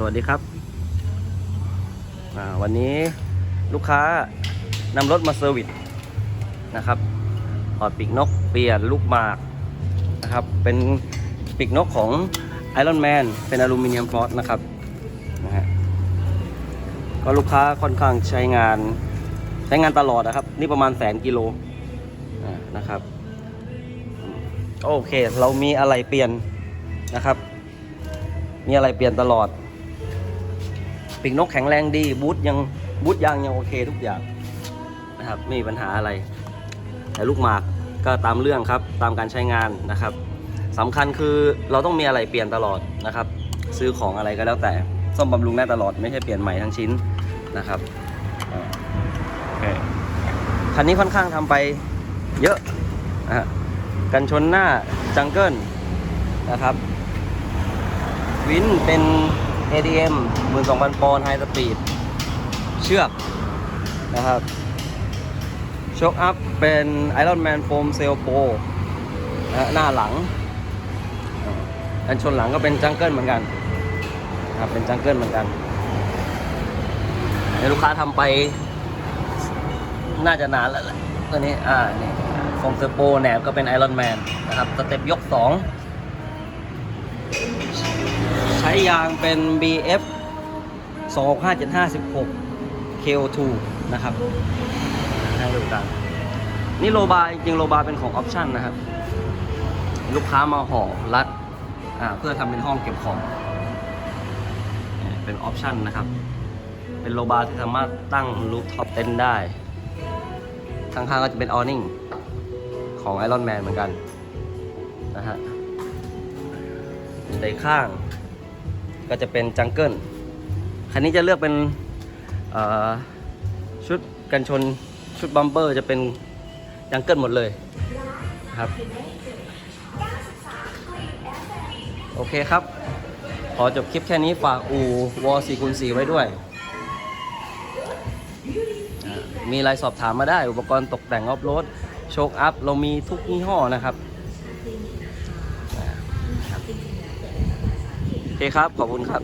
สวัสดีครับ วันนี้ลูกค้านำรถมาเซอร์วิสนะครับถอดปีกนกเปลี่ยนลูกหมากนะครับ เป็นปีกนกของ Iron Man เป็นอลูมิเนียมฟอสนะครับนะฮะก็ลูกค้าค่อนข้างใช้งาน ใช้งานตลอดนะครับ นี่ประมาณแสนกิโลนะครับโอเค เรามีอะไรเปลี่ยนนะครับ มีอะไรเปลี่ยนตลอด ปีกนกแข็งแรงดี บูทยังบูทยางยังโอเคทุกอย่างนะครับไม่มีปัญหาอะไร แต่ลูกหมากก็ตามเรื่องครับตามการใช้งานนะครับสำคัญคือเราต้องมีอะไรเปลี่ยนตลอดนะครับ ซื้อของอะไรก็แล้วแต่ซ่อมบำรุงได้ตลอดไม่ใช่เปลี่ยนใหม่ทั้งชิ้นนะครับอ่าโอเคคันนี้ค่อนข้างทำไปเยอะนะฮะกันชนหน้าจังเกิลนะครับ วินเป็น ADM 12,000ปอนด์ไฮสปีดเชือกนะครับโชคอัพเป็น Iron Man Foam Sail Pro นะหน้าหลังอันชนหลังก็เป็นจังเกิลเหมือนกันนะครับเป็นจังเกิลเหมือนกันเดี๋ยวลูกค้าทำไป น่าจะนานแล้วแหละตัวนี้ อ่า นี่โฟมเซโปแหนบก็เป็น Iron Man นนะครับ สเต็ปยก2ใช้ยางเป็น BF 265 756 KO2 นะครับให้ดูกันนี่โลบาร์จริงๆโลบาร์เป็นของออปชั่นนะครับ ลูกค้ามาห่อรัดอ่าเพื่อทำเป็นห้องเก็บของเนี่ยเป็นออปชั่นนะครับ เป็นโลบาร์ที่สามารถตั้งรูฟท็อปเต็นท์ได้ข้างๆก็จะเป็นออนิ่งของ Iron Man เหมือนกันนะฮะในข้าง ก็จะเป็นจังเกิลคันนี้จะเลือกเป็นชุดกันชนชุดบัมเปอร์จะเป็นจังเกิลหมดเลยครับโอเคครับ ขอจบคลิปแค่นี้ฝากอูวอ4คูณ4ไว้ด้วย มีอะไรสอบถามมาได้ อุปกรณ์ตกแต่งออฟโรดโชคอัพ เรามีทุกยี่ห้อนะครับ เคครับ ขอบคุณครับ